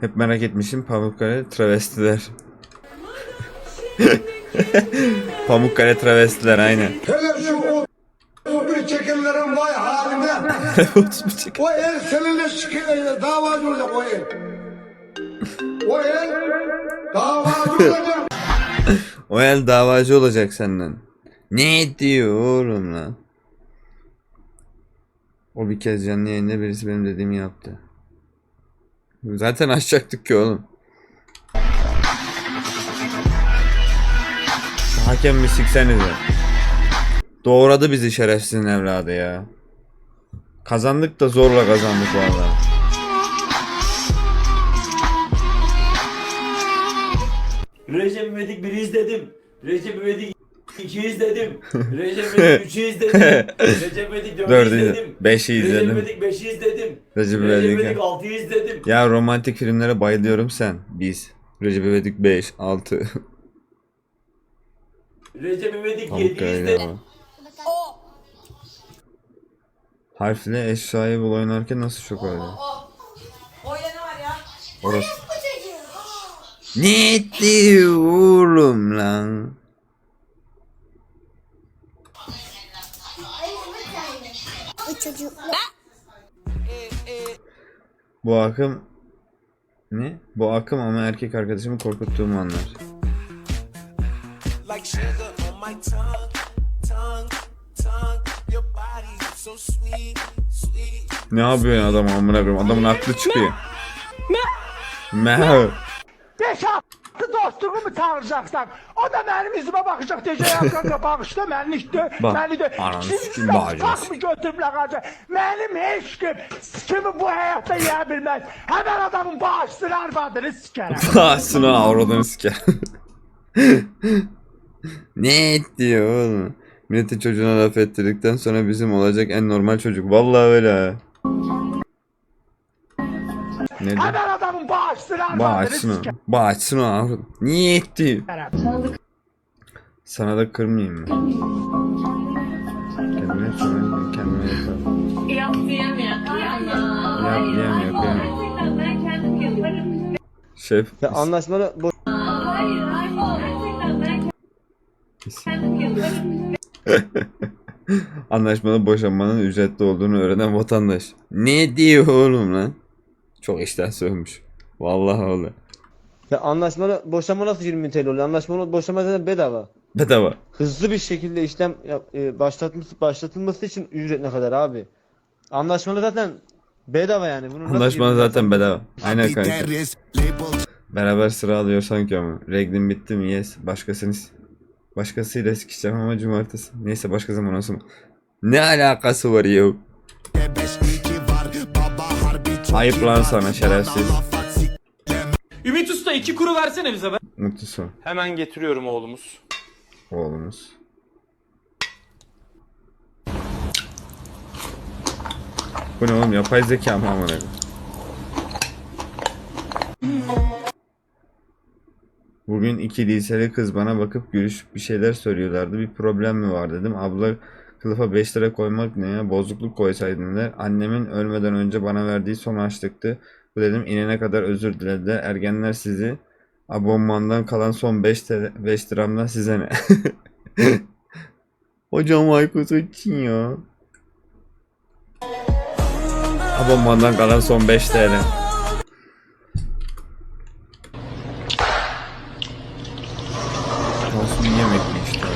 Hep merak etmişim Pamukkale travestiler. Pamukkale travestiler aynen. Hele şu o o bir çekimlerin vay haline. o el seninle şikayet davacı olacak o el. O el davacı olacak. o el davacı olacak senden. Ne diyor oğlum lan? O bir kez canlı yayında birisi benim dediğimi yaptı. Zaten açacaktık ki oğlum. Hakem bir siksenize. Doğradı bizi şerefsizin evladı ya. Kazandık da zorla kazandık vallahi. Recep İvedik 1'i izledim. Recep İvedik 2'yi izledim. Recep İvedik 3'ü izledim. Recep İvedik 4'ü Dördü izledim. beşi Recep izledim. İvedik 5'i izledim. Recep Recep İvedik. İvedik 6'yı izledim. Ya romantik filmlere bayılıyorum sen. Biz. Recep İvedik 5, 6. Recep İvedik 7'yi Pamukkale izledim. ya. Harfle eşyayı bul oynarken nasıl şok oldu? Oyna ne var ya? Orası. Ne diyorum lan? Bu çocuk Bu akım ne? Bu akım ama erkek arkadaşımı korkuttuğum anlar. like sugar on my tongue, tongue, tongue. Your body so sweet, sweet. Ne yapıyorsun adam amına koyayım? Adamın aklı çıkıyor. Mev. Beş altı dostluğumu mu çağıracaksan? O da benim yüzüme bakacak diyecek. Kanka bağışla beni işte. Beni de. yok, bağcını Tak mı götürüp kalacak? Benim hiç kim. Kimi bu hayatta yiyebilmez. Hemen adamın bağışsın arvadını sikerim. Ağzına avradını siker. ne diyor oğlum? Milletin çocuğuna laf ettirdikten sonra bizim olacak en normal çocuk. Vallahi öyle. Ne diyor? Hemen adamın bağışsın o. sikerim. Bağırsın o avradım. Niye etti? Sana da kırmayayım mı? Kendine söyle, kendine yapar. Yap diyemiyor. Yap diyemiyor, ben kendim yaparım. Şef. Ya anlaşmalı bu Hayır, hayır. Gerçekten ben kendim yaparım. Anlaşmalı boşanmanın ücretli olduğunu öğrenen vatandaş. Ne diyor oğlum lan? Çok işten sövmüş. Vallahi öyle. ya anlaşmalı boşanma nasıl 20 TL oluyor? Anlaşmalı boşanma zaten bedava. Bedava. Hızlı bir şekilde işlem e, başlatması başlatılması için ücret ne kadar abi? Anlaşmalı zaten bedava yani. Bunun nasıl Anlaşmalı 20 zaten bedava. Aynen kanka. Beraber sıra alıyor sanki ama. Reglin bitti mi? Yes. Başkasını Başkasıyla sikeceğim ama cumartesi. Neyse başka zaman olsun. Ne alakası var ya? Ayıp lan sana şerefsiz. Ümit Usta iki kuru versene bize be. Mutlu son. Hemen getiriyorum oğlumuz. Oğlumuz. Bu ne oğlum yapay zeka mı koyayım? Bugün iki liseli kız bana bakıp gülüşüp bir şeyler söylüyorlardı. Bir problem mi var dedim. Abla kılıfa 5 lira koymak ne ya? Bozukluk koysaydın der. Annemin ölmeden önce bana verdiği son açlıktı. Bu dedim inene kadar özür diledi. Ergenler sizi abonmandan kalan son 5 TL, 5 liramdan size ne? Hocam Aykut için ya. Abonmandan kalan son 5 TL. Nasıl bir yemek mi işte?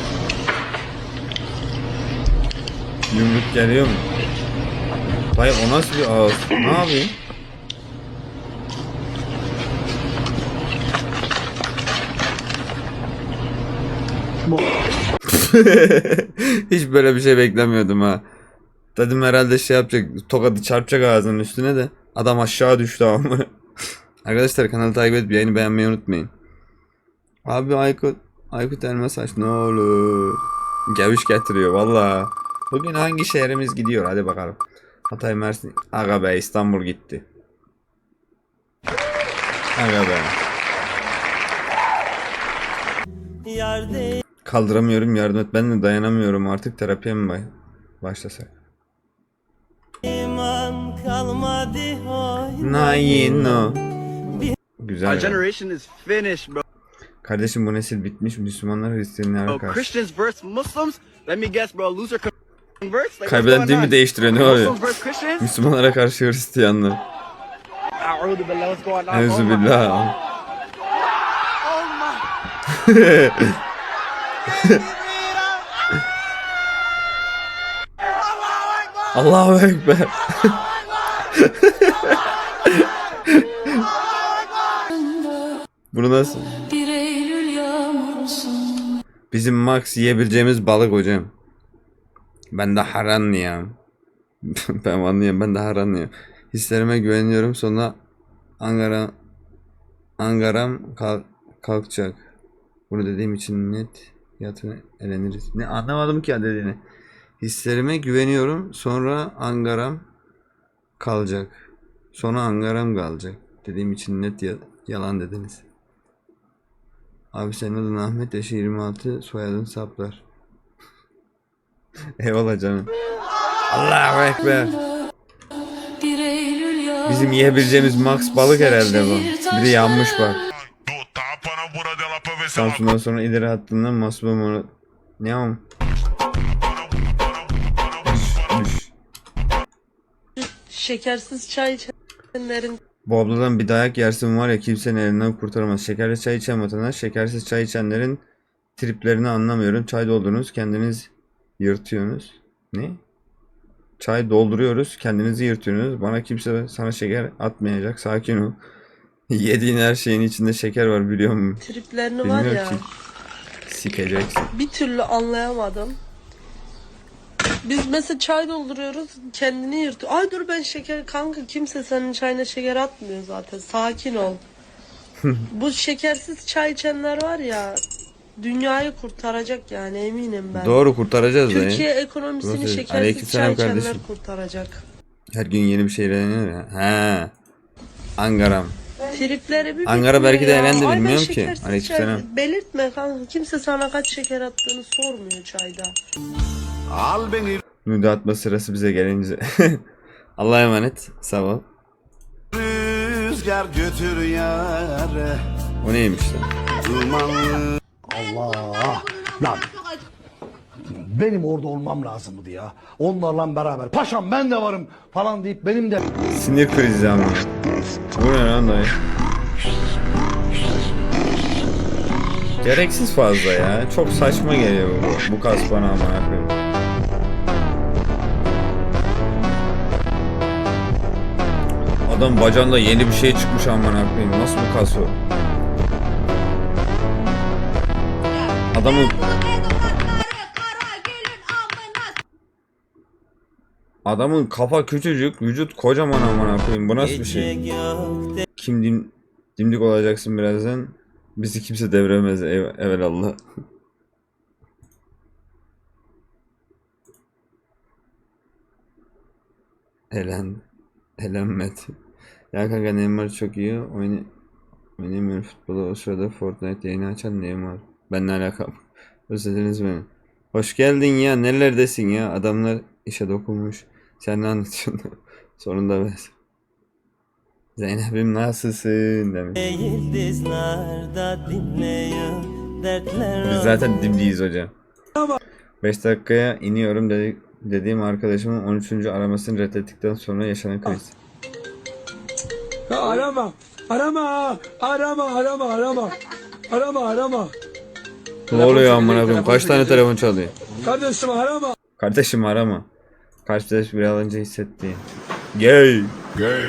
Yumruk geliyor mu? Dayı o nasıl bir ağız? Ne yapayım? Hiç böyle bir şey beklemiyordum ha. Dedim herhalde şey yapacak, tokadı çarpacak ağzının üstüne de. Adam aşağı düştü ama. Arkadaşlar kanalı takip edip yayını beğenmeyi unutmayın. Abi Aykut, Aykut Elmas aç ne olur. Geviş getiriyor valla. Bugün hangi şehrimiz gidiyor hadi bakalım. Hatay Mersin. Aga be İstanbul gitti. Aga be. Kaldıramıyorum yardım et. Ben de dayanamıyorum artık terapiye mi başlasak? İman kalmadı. Nayino. Güzel. Our generation is finished, bro. Kardeşim bu nesil bitmiş. Müslümanlar Hristiyanlara Bro, karşı. Christians versus Muslims. Let me guess, bro. Loser Kaybeden değil mi değiştiriyor ne oluyor? Müslümanlara karşı Hristiyanlar. A'udhu billah. Allahu Ekber. Bunu nasıl? Bizim max yiyebileceğimiz balık hocam. Ben de haranlıyım. ben anlıyorum ben de haranlıyım. Hislerime güveniyorum sonra Ankara Angaram kalk, kalkacak. Bunu dediğim için net yatını eleniriz. Ne anlamadım ki ya dediğini. Hislerime güveniyorum. Sonra Angaram kalacak. Sonra Angaram kalacak. Dediğim için net ya- yalan dediniz. Abi senin adın Ahmet yaşı 26 soyadın Saplar. Eyvallah canım. Allahu Ekber. Bizim yiyebileceğimiz max balık herhalde bu. Bir de yanmış bak. Samsun'dan sonra ileri hattında Masbum onu... Ne o? Şekersiz çay içenlerin Bu abladan bir dayak yersin var ya kimsenin elinden kurtaramaz. Şekerli çay içen vatandaş, şekersiz çay içenlerin triplerini anlamıyorum. Çay doldurunuz, kendiniz yırtıyorsunuz. Ne? Çay dolduruyoruz, kendinizi yırtıyorsunuz. Bana kimse sana şeker atmayacak. Sakin ol. Yediğin her şeyin içinde şeker var biliyor musun? triplerini var Bilmiyorum ya ki. Sikeceksin. bir türlü anlayamadım. Biz mesela çay dolduruyoruz kendini yırtıyor. Ay dur ben şeker kanka kimse senin çayına şeker atmıyor zaten sakin ol. Bu şekersiz çay içenler var ya dünyayı kurtaracak yani eminim ben. Doğru kurtaracağız da Türkiye ekonomisini söylüyorsun. şekersiz Aleykümselam çay içenler kardeşim. kurtaracak. Her gün yeni bir şey öğreniyor ya. He. Angaram. Tripleri bir Ankara bitmiyor belki de ya. elendi, Ay ben bilmiyorum ki. şekersiz Aleykümselam. çay- Belirtme kanka. Kimse sana kaç şeker attığını sormuyor çayda. Al beni atma sırası bize gelince. Allah'a emanet. Sağ ol. rüzgar götür yare. O neymiş lan? Dumanlı Allah. Lan. Benim orada olmam lazımdı ya. Onlarla beraber. Paşam ben de varım falan deyip benim de Sinir krizi ama. Bu ne lan dayı? Gereksiz fazla ya. Çok saçma geliyor bu. Bu kas bana koyayım. Adam bacağında yeni bir şey çıkmış amına koyayım. Nasıl bu kas o? Adamın Adamın kafa küçücük, vücut kocaman amına koyayım. Bu nasıl bir şey? Kim dim, dimdik olacaksın birazdan. Bizi kimse devremez ev, evelallah. Elen. Elenmet. Ya kanka Neymar çok iyi. Oyna, oynamıyor futbolu. O sırada Fortnite yayını açan Neymar. Ben ne alakam? Özlediniz beni. Hoş geldin ya. Nerelerdesin ya? Adamlar işe dokunmuş. Sen ne anlatıyorsun? Sonunda ben. Zeynep'im nasılsın demiş. Biz zaten dimdiyiz hocam. 5 dakikaya iniyorum dedi, dediğim arkadaşımın 13. aramasını reddettikten sonra yaşanan kriz. Arama. Arama. Arama arama arama. Arama arama. Ne oluyor amına koyayım? Kaç tane telefon çalıyor? Kardeşim arama. Kardeşim arama. Karşıdaş bir alınca hissetti. Gay. Gay.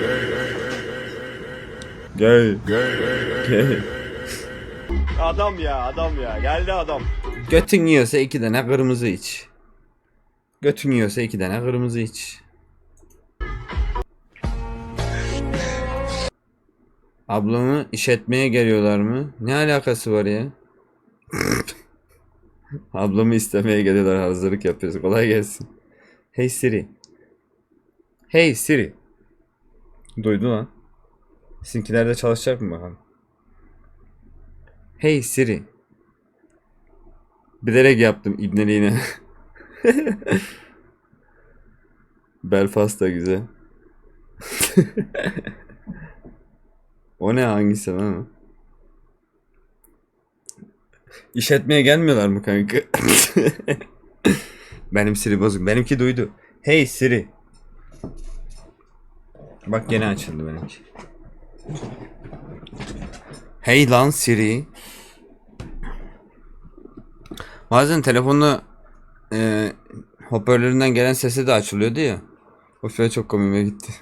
Gay. Adam ya adam ya geldi adam. Götün yiyorsa iki tane kırmızı iç. Götün yiyorsa iki tane kırmızı iç. Ablamı işletmeye geliyorlar mı? Ne alakası var ya? Ablamı istemeye geliyorlar hazırlık yapıyoruz. Kolay gelsin. Hey Siri. Hey Siri. Duydu lan. Sizinkiler de çalışacak mı bakalım? Hey Siri. Bilerek yaptım ibneliğine. Belfast da güzel. O ne hangisi lan? İşletmeye gelmiyorlar mı kanka? Benim Siri bozuk. Benimki duydu. Hey Siri. Bak gene açıldı benimki. Hey lan Siri. Bazen telefonda e, hoparlöründen gelen sesi de açılıyordu ya. O şöyle çok komiğime gitti.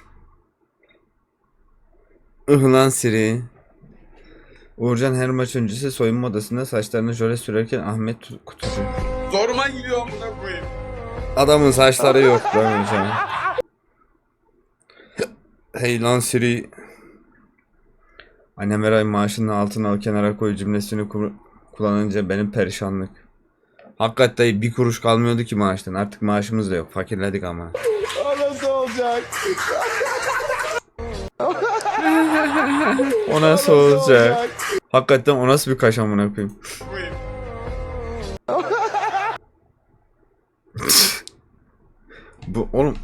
Ih lan Siri. Uğurcan her maç öncesi soyunma odasında saçlarını jöle sürerken Ahmet tu- kutucu. Zoruma gidiyor amına koyayım. Adamın saçları yok lan hocam. Hey lan Siri. Annem her ay maaşını altına al kenara koy cümlesini kullanınca benim perişanlık. Hakikaten bir kuruş kalmıyordu ki maaştan. Artık maaşımız da yok. Fakirledik ama. O nasıl olacak? O nasıl olacak? Hakikaten o nasıl bir kaş amına koyayım? Bu oğlum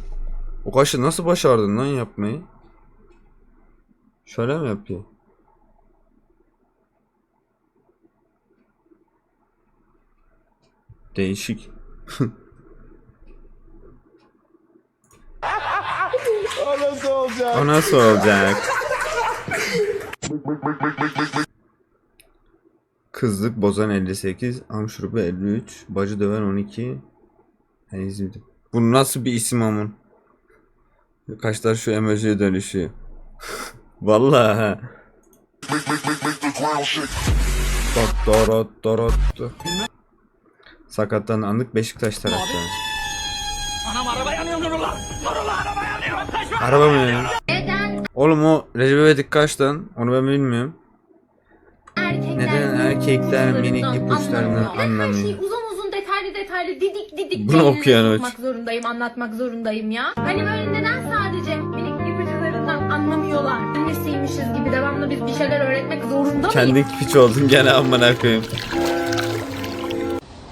o kaşı nasıl başardın lan yapmayı? Şöyle mi yapıyor? Değişik. O nasıl olacak? O nasıl olacak? Kızlık bozan 58, amşurubu 53, bacı döven 12. Ben izledim. Bu nasıl bir isim amın? Kaşlar şu emojiye dönüşüyor. Vallahi ha. Dot dorot dorot. Sakattan anlık Beşiktaş taraftarı. Anam araba yanıyor Nurullah. Nurullah araba yanıyor. Araba mı ya? Oğlum o Recep İvedik kaç lan? Onu ben bilmiyorum. Neden erkekler minik ipuçlarını Her şeyi anlamıyor? uzun uzun detaylı detaylı didik didik Bunu beynine okuyan sokmak zorundayım anlatmak zorundayım ya. Hani böyle neden sadece minik ipuçlarından anlamıyorlar? Annesiymişiz gibi devamlı biz bir şeyler öğretmek zorunda mıyız? Kendin piç oldun gene amına koyayım.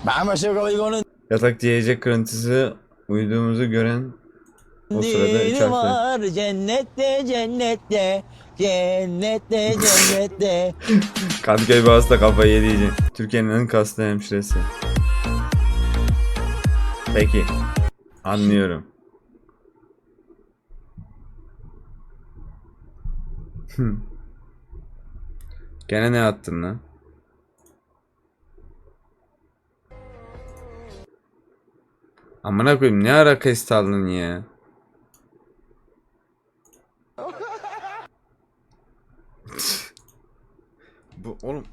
Ben başka koyduğunu Yatak diyecek kırıntısı uyuduğumuzu gören o sırada var cennette cennette cennette cennette. Kadıköy Boğaz'da kafayı yedi iyice. Türkiye'nin en kaslı hemşiresi. Peki. Anlıyorum. Hmm. Gene ne attın lan? Amına koyayım ne ara kest aldın ya? Bu oğlum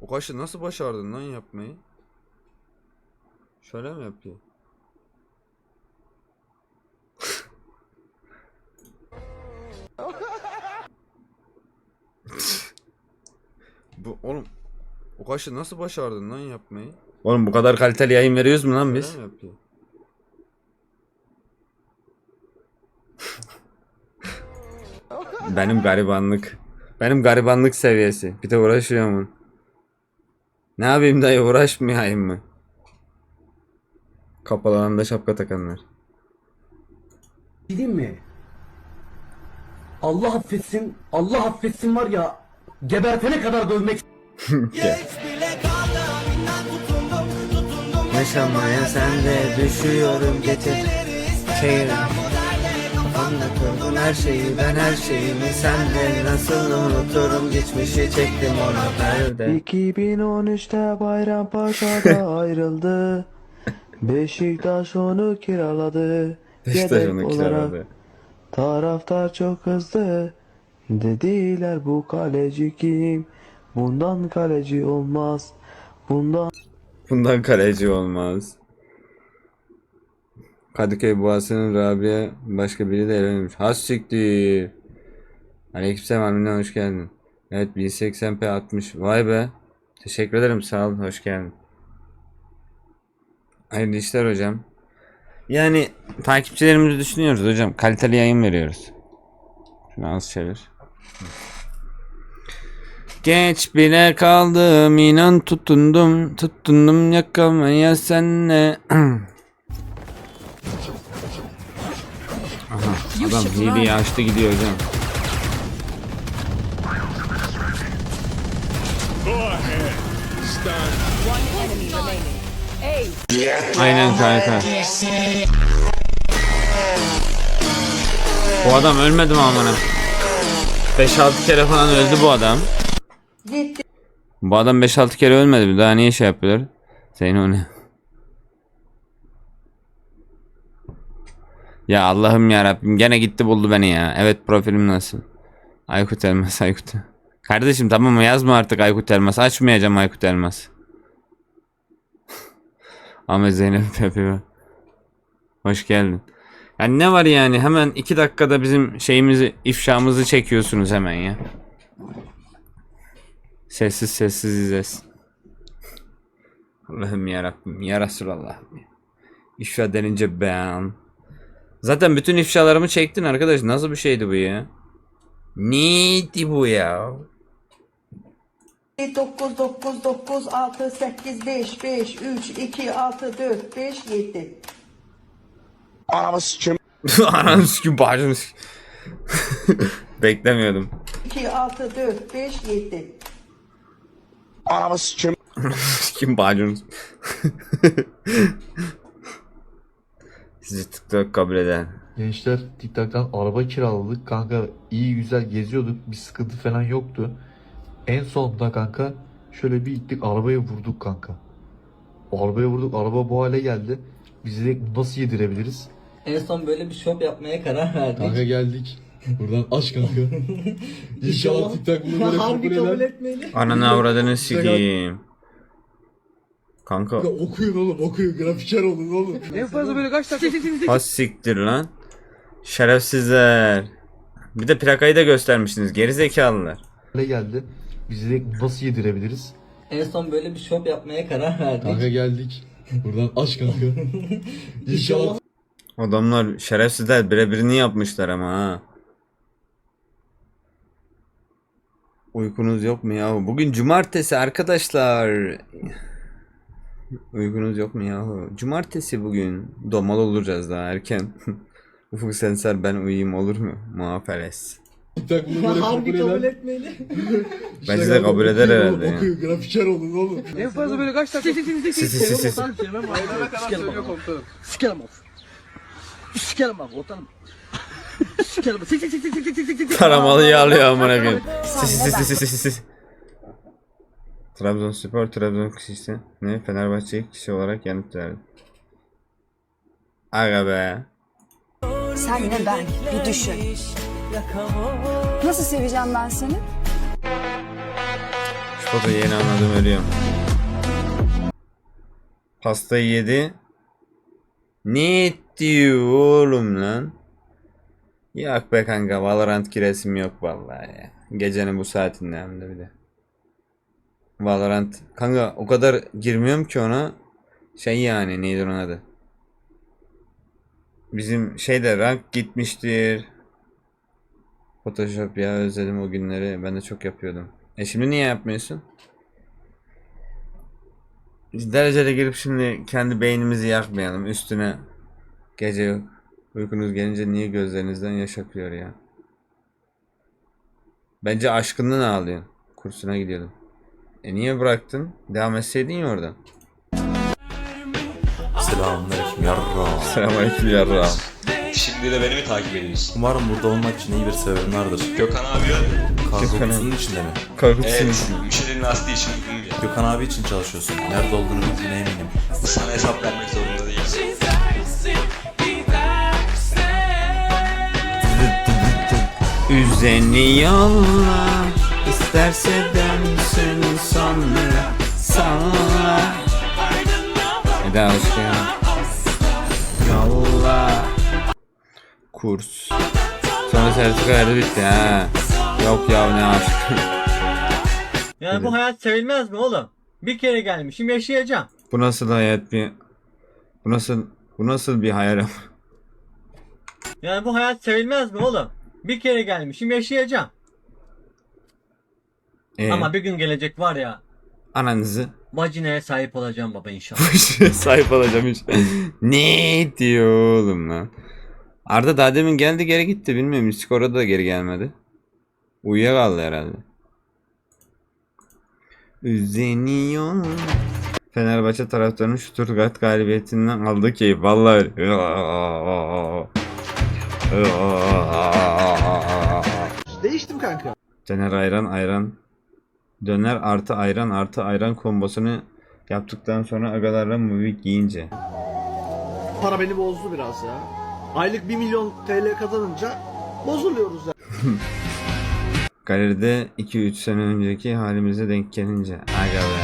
o kaşı nasıl başardın lan yapmayı? Şöyle mi yapıyor? Bu oğlum o kaşı nasıl başardın lan yapmayı? Oğlum bu kadar kaliteli yayın veriyoruz mu lan biz? Benim garibanlık. Benim garibanlık seviyesi. Bir de uğraşıyorum. Ne yapayım dayı uğraşmayayım mı? Kapalı alanda şapka takanlar. Gideyim mi? Allah affetsin, Allah affetsin var ya gebertene kadar dövmek Yaşamaya sen de düşüyorum getir Çeyir Kurdun her şeyi ben her şeyimi Sende nasıl unuturum geçmişi çektim onu perde 2013'te Bayrampaşa'da ayrıldı. Beşiktaş onu kiraladı. Beşiktaş onu kiraladı. Taraftar çok hızlı. Dediler bu kaleci kim? Bundan kaleci olmaz. Bundan Bundan kaleci olmaz. Kadıköy Boğazı'nın Rabia başka biri de evlenmiş. Has siktir. Aleykümselam Amine hoş geldin. Evet 1080p 60. Vay be. Teşekkür ederim sağ ol hoş geldin. Hayırlı işler hocam. Yani takipçilerimizi düşünüyoruz hocam. Kaliteli yayın veriyoruz. Şunu az çevir. Geç bile kaldım inan tutundum tutundum yakamaya senle adam hileyi açtı gidiyor hocam Aynen kanka. Bu adam ölmedi mi amına? 5-6 kere falan öldü bu adam. Bu adam 5-6 kere ölmedi mi? Daha niye şey yapıyorlar? Zeyno ne? Ya Allah'ım ya Rabbim gene gitti buldu beni ya. Evet profilim nasıl? Aykut Elmas Aykut. Kardeşim tamam mı yazma artık Aykut Elmas. Açmayacağım Aykut Elmas. Ahmet Zeynep Pepe. Hoş geldin. Yani ne var yani hemen iki dakikada bizim şeyimizi ifşamızı çekiyorsunuz hemen ya. Sessiz sessiz izlesin. Allah'ım yarabbim ya Resulallah'ım. ya. İfşa denince beğen. Zaten bütün ifşalarımı çektin arkadaş. Nasıl bir şeydi bu ya? Neydi bu ya? 9 9 9 6 8 5 5 3 2 6 4 5 7 Anamı sikim. Ananı sikim sikim. Beklemiyordum. 2 6 4 5 7 Anamı sikim. Sikim bacını Sizi TikTok kabul eden. Gençler TikTok'tan araba kiraladık. Kanka iyi güzel geziyorduk. Bir sıkıntı falan yoktu. En sonunda kanka şöyle bir gittik arabaya vurduk kanka. O arabaya vurduk. Araba bu hale geldi. Biz dedik nasıl yedirebiliriz? En son böyle bir şop yapmaya karar verdik. Kanka geldik. Buradan aç kanka. İnşallah TikTok bunu böyle kabul eder. etmeli. Ananı avradını sikeyim. Kanka Okuyun oğlum okuyun. Grafiker olun oğlum. En fazla böyle kaç dakika? has siktir lan. Şerefsizler. Bir de plakayı da göstermiştiniz. Geri zekalılar. Hale geldi. Biz dedik nasıl yedirebiliriz? En son böyle bir şop yapmaya karar verdik. Kanka geldik. Buradan aç kanka. İnşallah Adamlar şerefsizler birebirini yapmışlar ama ha. Uykunuz yok mu yahu? Bugün cumartesi arkadaşlar. Uykunuz yok mu yahu? Cumartesi bugün. Domal olacağız daha erken. Ufuk Sensar ben uyuyayım olur mu? Muaferes. TikTok bunu böyle kabul eder. etmeli. Bence de kabul eder herhalde ya. Okuyun grafiker olun oğlum. En fazla böyle kaç dakika? Sis sis sis sis. Sikerim abi. Sikerim abi komutanım. Sikerim. Sik sik sik sik sik sik sik sik. Taramalı yağlıyor amına koyayım. Sis sis sis sis sis. Trabzonspor, Trabzon kişisi ne Fenerbahçe'yi kişi olarak yanıt verdi. Aga be. Senle ben bir düşün. Nasıl seveceğim ben seni? Şu fotoğrafı yeni anladım ölüyorum. Pastayı yedi. Ne diyor oğlum lan? Yok be kanka Valorant giresim yok vallahi ya. Gecenin bu saatinde hem de bir de. Valorant kanka o kadar girmiyorum ki ona. Şey yani neydi onun adı? Bizim şeyde rank gitmiştir. Photoshop ya özledim o günleri. Ben de çok yapıyordum. E şimdi niye yapmıyorsun? Biz derecede girip şimdi kendi beynimizi yakmayalım. Üstüne gece uykunuz gelince niye gözlerinizden yaş akıyor ya? Bence aşkından ağlıyorsun. Kursuna gidiyordum. E niye bıraktın? Devam etseydin ya oradan. Selamünaleyküm yarra. Selamünaleyküm yarra. Şimdi de beni mi takip ediyorsun? Umarım burada olmak için iyi bir sebebin vardır. Gökhan abi yok. Kutusunun içinde mi? Korkutsun. Müşterinin lastiği için bugün ya. Gökhan abi için çalışıyorsun. Nerede olduğunu bildiğine eminim. Sana hesap vermek zorunda değil. Üzeni yolla isterse dönsün sonra salla Eda geldin Yolla Kurs Sonra sertifika verdi bitti ha Yok ya ne aşk Yani bu hayat sevilmez mi oğlum? Bir kere gelmişim yaşayacağım. Bu nasıl hayat bir Bu nasıl Bu nasıl bir hayal Yani bu hayat sevilmez mi oğlum? Bir kere gelmişim yaşayacağım. Ee, Ama bir gün gelecek var ya Ananızı vajinaya sahip olacağım baba inşallah. sahip olacağım hiç. ne diyor oğlum lan? Arda daha demin geldi geri gitti bilmiyorum. Discord'a da geri gelmedi. Uyuyakaldı herhalde. Üzeniyor. Fenerbahçe taraftarının Stuttgart galibiyetinden aldığı keyif. Vallahi Değiştim kanka. Döner ayran ayran. Döner artı ayran artı ayran kombosunu yaptıktan sonra agalarla movie giyince. Para beni bozdu biraz ya. Aylık 1 milyon TL kazanınca bozuluyoruz ya. Galeride 2-3 sene önceki halimize denk gelince. Aga be.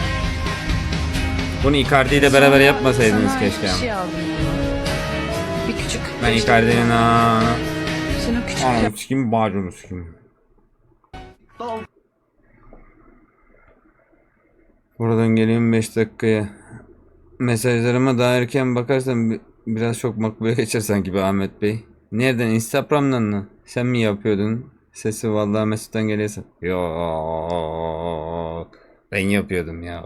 Bunu Icardi ile beraber yapmasaydınız keşke ama. şey aldım. Bir küçük. Ben Icardi'nin aaa. Şunu küçük Anam sikim bacını sikim. Buradan geleyim 5 dakikaya. Mesajlarıma daha erken bakarsan bi- biraz çok makbule geçer sanki be Ahmet Bey. Nereden? Instagram'dan mı? Sen mi yapıyordun? Sesi vallahi Mesut'tan geliyorsa. Yok. Ben yapıyordum ya.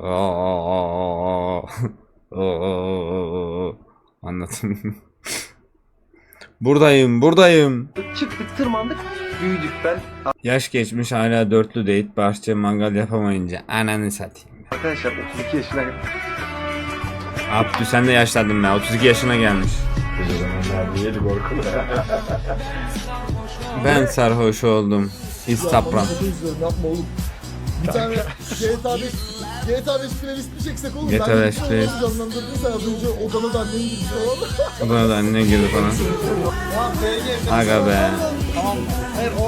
Anlatın. buradayım, buradayım. Çıktık tırmandık büyüdük ben. Yaş geçmiş hala dörtlü date bahçe mangal yapamayınca ananı satayım. Arkadaşlar 32 yaşına Abdü sen de yaşlandın be 32 yaşına gelmiş. Ben sarhoş oldum. Yapma oğlum. Bir tane GTA 5 GTA 5 playlist mi çeksek oğlum? GTA Ben 5 gittim, playlist. onu Canlandırdın sen az önce odana da annen gibi falan. Odana da annen girdi falan. Aga be.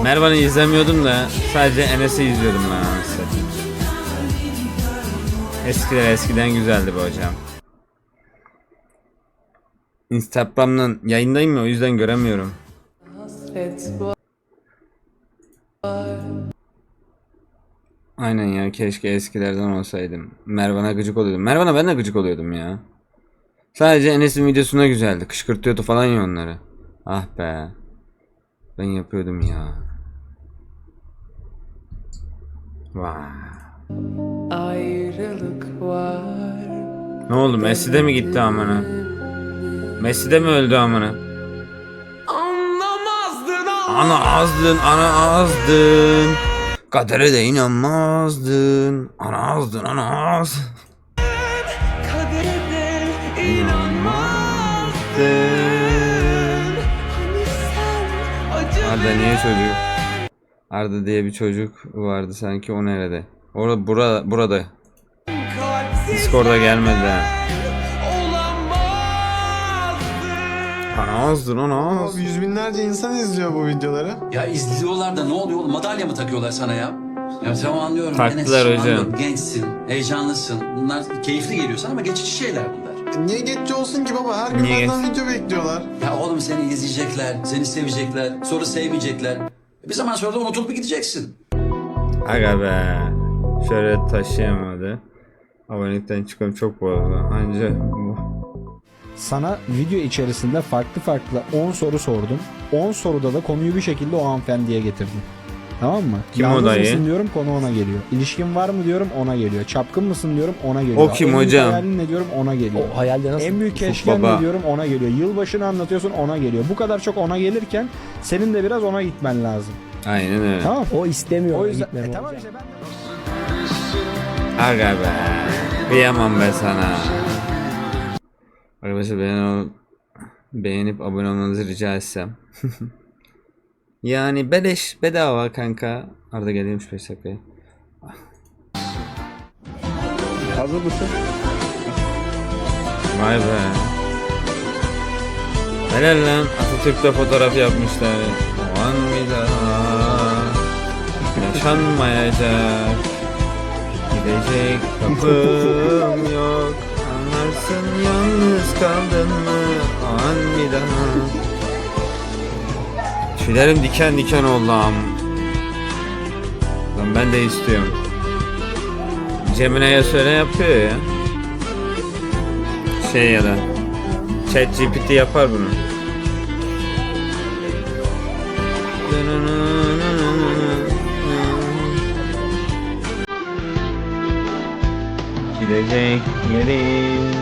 Mervan'ı izlemiyordum da sadece Enes'i izliyordum ben anasını Eskiler eskiden güzeldi bu hocam. Instagram'dan yayındayım ya o yüzden göremiyorum. Aynen ya keşke eskilerden olsaydım. Mervan'a gıcık oluyordum. Mervan'a ben de gıcık oluyordum ya. Sadece Enes'in videosuna güzeldi. Kışkırtıyordu falan ya onları. Ah be. Ben yapıyordum ya. Vay. Ne oldu? Messi de mi gitti amına? Messi de mi öldü amına? Ana azdın, ana azdın. Kadere de inanmazdın. Ana azdın, ana az. İnanmazdın. Arda niye çocuk? Arda diye bir çocuk vardı sanki o nerede? Orada burada burada. Discord'a gelmedi ha. Ana azdın ana az. Yüz binlerce insan izliyor bu videoları. Ya izliyorlar da ne oluyor oğlum? Madalya mı takıyorlar sana ya? Ya tamam anlıyorum. Taktılar Enes, hocam. anlıyorum. Gençsin, heyecanlısın. Bunlar keyifli geliyor sana ama geçici şeyler bunlar. Niye geçici olsun ki baba? Her gün Niye benden video bekliyorlar. Ya oğlum seni izleyecekler, seni sevecekler, sonra sevmeyecekler. Bir zaman sonra da unutulup gideceksin. Aga be. Şöyle taşıyamadı. Abonelikten çıkıyorum çok bozdu. Anca bu. Sana video içerisinde farklı farklı 10 soru sordum. 10 soruda da konuyu bir şekilde o hanımefendiye getirdim. Tamam mı? Kim o Yalnız dayı? mısın diyorum konu ona geliyor. İlişkin var mı diyorum ona geliyor. Çapkın mısın diyorum ona geliyor. O kim en büyük hocam? hayalin ne diyorum ona geliyor. O hayalde nasıl? En büyük keşken baba. ne diyorum ona geliyor. Yılbaşını anlatıyorsun ona geliyor. Bu kadar çok ona gelirken senin de biraz ona gitmen lazım. Aynen öyle. Tamam. O istemiyor. O yüzden E, tamam işte ben de Aga be. Kıyamam be sana. Arkadaşlar beğen beğenip abone olmanızı rica etsem. yani beleş bedava kanka. Arada geleyim 5 dakikaya. Hazır mısın? Vay be. Helal lan Atatürk'te fotoğraf yapmışlar. O an bir daha yaşanmayacak. Gidecek kapım yok. Anlarsın yalnız kaldın mı? O an bir daha. Tüylerim diken diken oldu. Lan ben de istiyorum. Cemine'ye söyle yapıyor ya. Şey ya da Chat GPT yapar bunu. Gidecek yerim.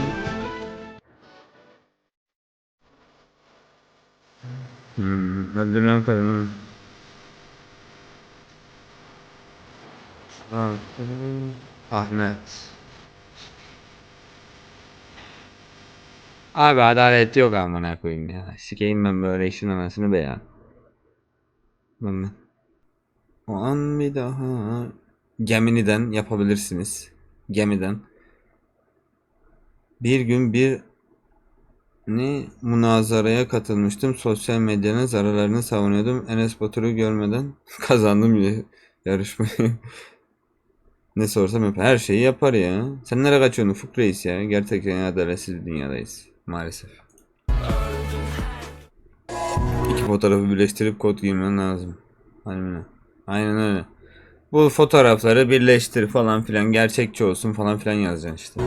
Hmm, öldürülen kadını. Ah, Ahmet. Abi adalet yok amına koyayım ya. Sikeyim ben böyle işin anasını be ya. Ben- O an bir daha Gemini'den yapabilirsiniz. Gemiden. Bir gün bir ne münazaraya katılmıştım. Sosyal medyanın zararlarını savunuyordum. Enes Batur'u görmeden kazandım ya yarışmayı. ne sorsam yap. Her şeyi yapar ya. Sen nereye kaçıyorsun Ufuk Reis ya? Gerçekten adaletsiz bir dünyadayız. Maalesef. İki fotoğrafı birleştirip kod giymen lazım. Aynen Aynen öyle. Bu fotoğrafları birleştir falan filan gerçekçi olsun falan filan yazacaksın işte.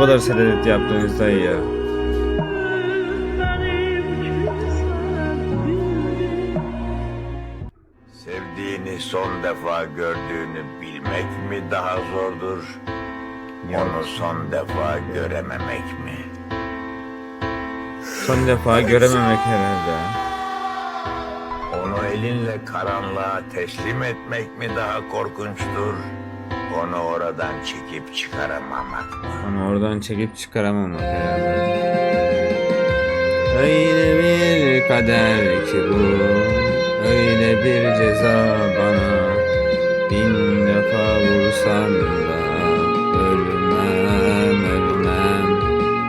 Kadar sedet yaptınız dayı ya? Sevdiğini son defa gördüğünü bilmek mi daha zordur? Onu son defa görememek mi? Son defa görememek herhalde. Onu elinle karanlığa teslim etmek mi daha korkunçtur? Onu oradan çekip çıkaramamak? Onu oradan çekip çıkaramamak herhalde. Öyle bir kader ki bu Öyle bir ceza bana Bin defa vursan da Ölmem ölmem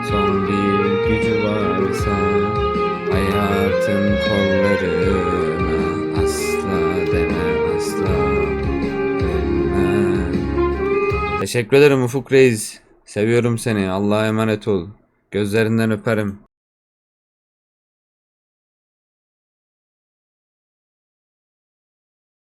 Son bir gücü varsa Hayatın kollarına Teşekkür ederim Ufuk Reis. Seviyorum seni. Allah'a emanet ol. Gözlerinden öperim.